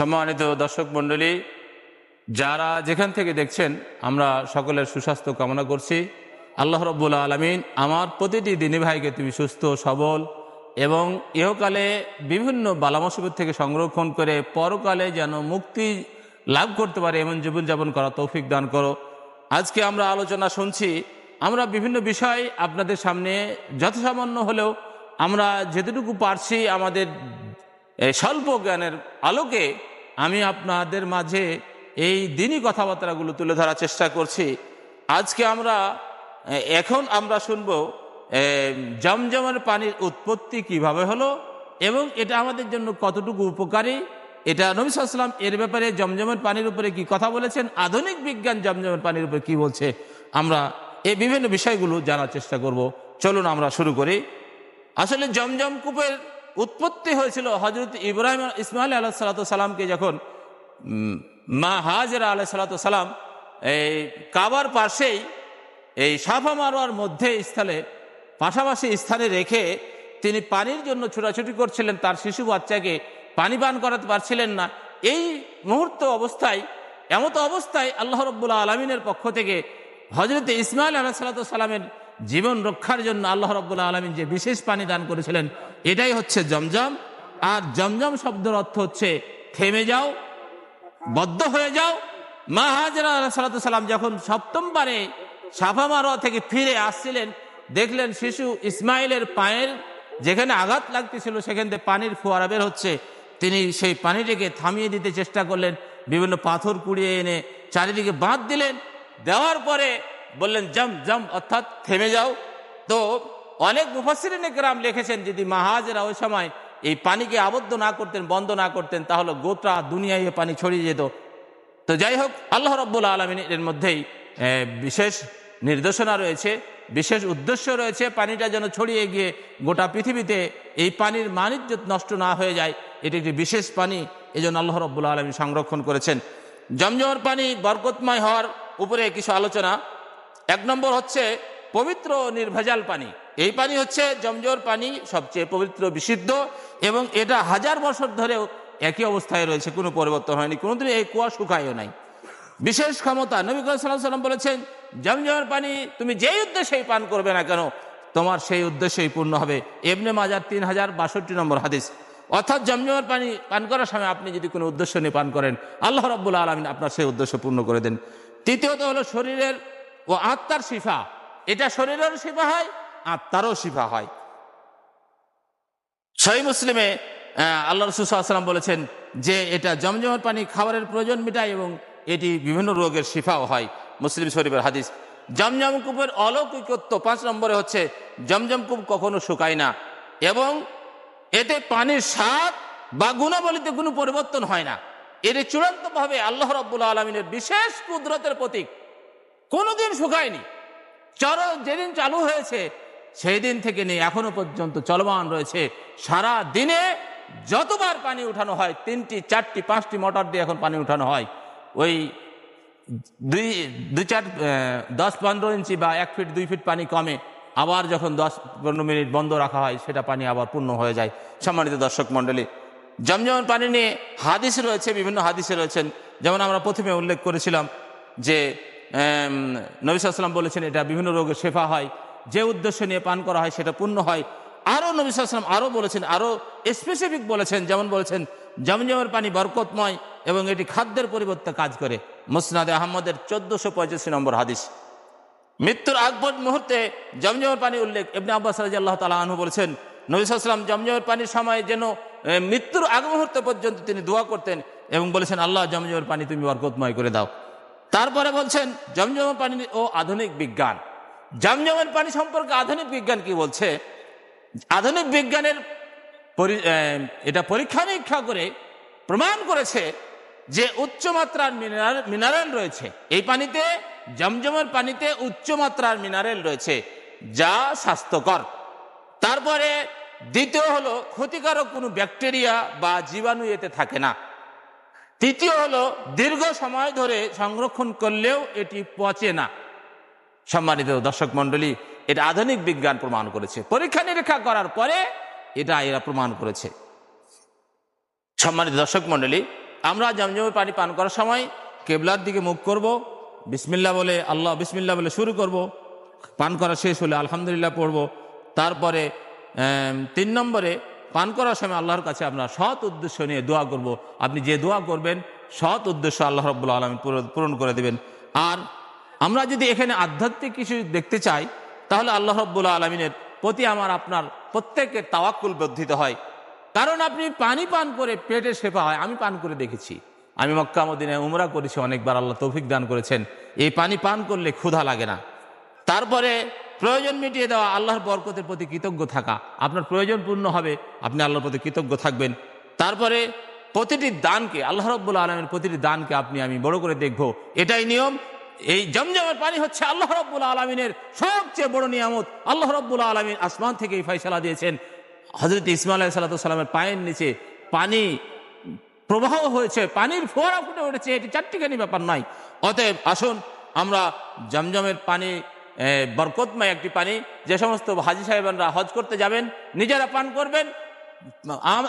সম্মানিত দর্শক মণ্ডলী, যারা যেখান থেকে দেখছেন, আমরা সকলের সুস্বাস্থ্য কামনা করছি। আল্লাহ রব্বুল আলমিন আমার প্রতিটি দিনী ভাইকে তুমি সুস্থ, সবল এবং ইহকালে বিভিন্ন বালামসিবত থেকে সংরক্ষণ করে পরকালে যেন মুক্তি লাভ করতে পারে, এমন জীবনযাপন করা তৌফিক দান করো। আজকে আমরা আলোচনা শুনছি, আমরা বিভিন্ন বিষয় আপনাদের সামনে যথাসামান্য হলেও আমরা যেতটুকু পারছি আমাদের স্বল্প জ্ঞানের আলোকে আমি আপনাদের মাঝে এই দিনই কথাবার্তাগুলো তুলে ধরার চেষ্টা করছি। আজকে আমরা এখন আমরা শুনব জমজমের পানির উৎপত্তি কীভাবে হলো এবং এটা আমাদের জন্য কতটুকু উপকারী? এটা নবী সাল্লাম এর ব্যাপারে জমজমের পানির উপরে কি কথা বলেছেন? আধুনিক বিজ্ঞান জমজমের পানির উপরে কি বলছে? আমরা এই বিভিন্ন বিষয়গুলো জানার চেষ্টা করব। চলুন আমরা শুরু করি। আসলে জমজম কূপের উৎপত্তি হয়েছিল হজরত ইব্রাহিম ইসমাইল আল্লাহ সাল্লা সাল্লামকে যখন মা হাজরা আলাহ সাল্লা সাল্লাম এই কাবার পাশেই এই সাফা মারোয়ার মধ্যে স্থলে, পাশাপাশি স্থানে রেখে তিনি পানির জন্য ছোটাছুটি করছিলেন, তার শিশু বাচ্চাকে পানি পান করাতে পারছিলেন না। এই মুহূর্ত অবস্থায়, এমত অবস্থায় আল্লাহ রব্বুল্লা আলমিনের পক্ষ থেকে হজরত ইসমাইল আলাহ সাল্লামের জীবন রক্ষার জন্য আল্লাহ রব্বুল্লা আলমিন যে বিশেষ পানি দান করেছিলেন এটাই হচ্ছে জমজম। আর জমজম শব্দের অর্থ হচ্ছে থেমে যাও, বদ্ধ হয়ে যাও। মা হাজরা সাল্লাম যখন সপ্তমবারে সাফা মারোয়া থেকে ফিরে আসছিলেন, দেখলেন শিশু ইসমাইলের পায়ের যেখানে আঘাত লাগতেছিল, সেখান থেকে পানির ফোয়ারা বের হচ্ছে। তিনি সেই পানিটিকে থামিয়ে দিতে চেষ্টা করলেন, বিভিন্ন পাথর কুড়িয়ে এনে চারিদিকে বাঁধ দিলেন। দেওয়ার পরে বললেন জম জম অর্থাৎ থেমে যাও। তো অনেক মুফাসিরিন গ্রাম লিখেছেন, যদি মাহাজেরা ওই সময় এই পানিকে আবদ্ধ না করতেন, বন্ধ না করতেন, তাহলে গোটা দুনিয়ায় পানি ছড়িয়ে যেত। তো যাই হোক, আল্লাহ রব্বুল আলমিন এর মধ্যেই বিশেষ নির্দেশনা রয়েছে, বিশেষ উদ্দেশ্য রয়েছে পানিটা যেন ছড়িয়ে গিয়ে গোটা পৃথিবীতে এই পানির মানিজ্য নষ্ট না হয়ে যায়। এটি একটি বিশেষ পানি এই জন্য আল্লাহ রব্বুল আলমী সংরক্ষণ করেছেন। জমজমর পানি বরকতময় হওয়ার উপরে কিছু আলোচনা। এক নম্বর হচ্ছে পবিত্র নির্ভেজাল পানি। এই পানি হচ্ছে জমজর পানি সবচেয়ে পবিত্র, বিশুদ্ধ এবং এটা হাজার বছর ধরেও একই অবস্থায় রয়েছে, কোনো পরিবর্তন হয়নি কোনোদিন এই কুয়া শুকায়ও নাই। বিশেষ ক্ষমতা নবী সাল্লাম বলেছেন জমজমের পানি তুমি যেই উদ্দেশ্যেই পান করবে না কেন, তোমার সেই উদ্দেশ্যই পূর্ণ হবে। এমনি মাজার তিন হাজার বাষট্টি নম্বর হাদিস। অর্থাৎ জমজমের পানি পান করার সময় আপনি যদি কোনো উদ্দেশ্য নিয়ে পান করেন, আল্লাহ রব্বুল আলমিন আপনার সেই উদ্দেশ্য পূর্ণ করে দেন। তৃতীয়ত হলো শরীরের ও আত্মার শিফা। এটা শরীরেরও শিফা হয় আত্মারও শিফা হয়। সহি মুসলিমে আল্লাহ রসুলাম বলেছেন যে এটা জমজমের পানি খাবারের প্রয়োজন মেটায় এবং এটি বিভিন্ন রোগের শিফাও হয়। মুসলিম শরীফের হাদিস, জমজম কূপের অলৌকিকত্ব পাঁচ নম্বরে হচ্ছে জমজম কূপ কখনো শুকায় না এবং এতে পানির স্বাদ বা গুণাবলীতে কোনো পরিবর্তন হয় না। এটি চূড়ান্তভাবে আল্লাহ রব্বুল আলমিনের বিশেষ কুদরতের প্রতীক। কোনোদিন শুকায়নি। চর যেদিন চালু হয়েছে সেই দিন থেকে নিয়ে এখনও পর্যন্ত চলমান রয়েছে। সারা দিনে যতবার পানি উঠানো হয়, তিনটি, চারটি, পাঁচটি মোটর দিয়ে এখন পানি উঠানো হয়। ওই দুই দুই চার দশ, পনেরো ইঞ্চি বা এক ফিট, দুই ফিট পানি কমে। আবার যখন দশ, পনেরো মিনিট বন্ধ রাখা হয়, সেটা পানি আবার পূর্ণ হয়ে যায়। সম্মানিত দর্শক মণ্ডলী জমজমের পানি নিয়ে হাদিস রয়েছে, বিভিন্ন হাদিসে রয়েছেন। যেমন আমরা প্রথমে উল্লেখ করেছিলাম যে নবিসাল্লাম বলেছেন, এটা বিভিন্ন রোগের শেফা হয়। যে উদ্দেশ্য নিয়ে পান করা হয় সেটা পূর্ণ হয়। আরও নবিসাল্লাম আরও বলেছেন আরও স্পেসিফিক বলেছেন, যেমন বলেছেন, জমজমের পানি বরকতময় এবং এটি খাদ্যের পরিবর্তে কাজ করে। মুসনাদে আহমদের চোদ্দশো পঁয়ষট্টি নম্বর হাদিস। মৃত্যুর আগ পর্যন্ত মুহূর্তে জমজমের পানি উল্লেখ, ইবনে আব্বাস রাজি আল্লাহ তালা আনহু বলেছেন নবিসাম জমজমের পানির সময় যেন মৃত্যুর আগ মুহূর্ত পর্যন্ত তিনি দোয়া করতেন এবং বলেছেন, আল্লাহ, জমজমের পানি তুমি বরকতময় করে দাও। তারপরে বলছেন, জমজমের পানি ও আধুনিক বিজ্ঞান। জমজমের পানি সম্পর্কে আধুনিক বিজ্ঞান কি বলছে? আধুনিক বিজ্ঞানের এটা পরীক্ষা নিরীক্ষা করে প্রমাণ করেছে যে উচ্চমাত্রার মিনারেল মিনারেল রয়েছে। এই পানিতে জমজমের পানিতে উচ্চমাত্রার মিনারেল রয়েছে, যা স্বাস্থ্যকর। তারপরে দ্বিতীয় হলো, ক্ষতিকারক কোনো ব্যাকটেরিয়া বা জীবাণু এতে থাকে না। তৃতীয় হলো, দীর্ঘ সময় ধরে সংরক্ষণ করলেও এটি পচে না। সম্মানিত দর্শক মন্ডলী এটা আধুনিক বিজ্ঞান প্রমাণ করেছে। পরীক্ষা নিরীক্ষা করার পরে এটা এরা প্রমাণ করেছে। সম্মানিত দর্শক মন্ডলী আমরা জমজমের পানি পান করার সময় কেবলার দিকে মুখ করব বিসমিল্লা বলে আল্লাহ বিসমিল্লা বলে শুরু করব, পান করা শেষ হলে আলহামদুলিল্লাহ পড়ব। তারপরে তিন নম্বরে পান করার সময় আল্লাহর কাছে আমরা সৎ উদ্দেশ্য নিয়ে দোয়া করব। আপনি যে দোয়া করবেন, সৎ উদ্দেশ্য আল্লাহ রব্বুল আলমী পূরণ করে দেবেন। আর আমরা যদি এখানে আধ্যাত্মিক কিছু দেখতে চাই, তাহলে আল্লাহ রব্বুল আলমিনের প্রতি আমার আপনার প্রত্যেকের তাওয়াক্কুল বর্ধিত হয়। কারণ আপনি পানি পান করে পেটে শেফা হয়, আমি পান করে দেখেছি। আমি মক্কা উমরা করেছি, অনেকবার আল্লাহ তৌফিক দান করেছেন। এই পানি পান করলে ক্ষুধা লাগে না। তারপরে প্রয়োজন মিটিয়ে দেওয়া, আল্লাহর বরকতের প্রতি কৃতজ্ঞ থাকা। আপনার প্রয়োজন পূর্ণ হবে, আপনি আল্লাহর প্রতি কৃতজ্ঞ থাকবেন। তারপরে প্রতিটি দানকে, আল্লাহ রব্বুল আলমের প্রতিটি দানকে আপনি, আমি বড় করে দেখব। এটাই নিয়ম এই জমজমের পানি হচ্ছে আল্লাহ রব্বুল আলমিনের সবচেয়ে বড় নিয়ামত। আল্লাহ রব্বুল আলমিন আসমান থেকে এই ফয়সালা দিয়েছেন। হজরত ইসমাল সাল্লামের পায়ের নিচে পানি প্রবাহ হয়েছে, পানির ফোয়ারা ফুটে উঠেছে। এটি চারটিখানি ব্যাপার নয়। অতএব আসুন আমরা জমজমের পানি বরকতময় একটি পানি, যে সমস্ত হাজি সাহেবানরা হজ করতে যাবেন, নিজেরা পান করবেন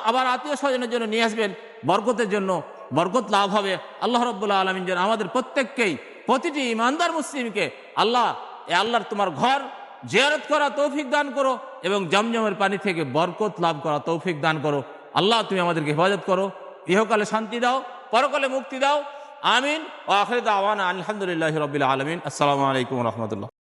আবার আত্মীয় স্বজনের জন্য নিয়ে আসবেন। বরকতের জন্য বরকত লাভ হবে। আল্লাহ রব্বুল্লাহ আলমিন যেন আমাদের প্রত্যেককেই প্রতিটি ইমানদার মুসলিমকে আল্লাহ, এ আল্লাহর তোমার ঘর জিয়ারত করা তৌফিক দান করো এবং জমজমের পানি থেকে বরকত লাভ করা তৌফিক দান করো। আল্লাহ, তুমি আমাদেরকে হেফাজত করো। ইহকালে শান্তি দাও, পরকালে মুক্তি দাও। আমিন। ও আখরিদ আওয়ান আলহামদুলিল্লাহ রবিল আলমিন। আসসালামু আলাইকুম রহমতুল্লাহ।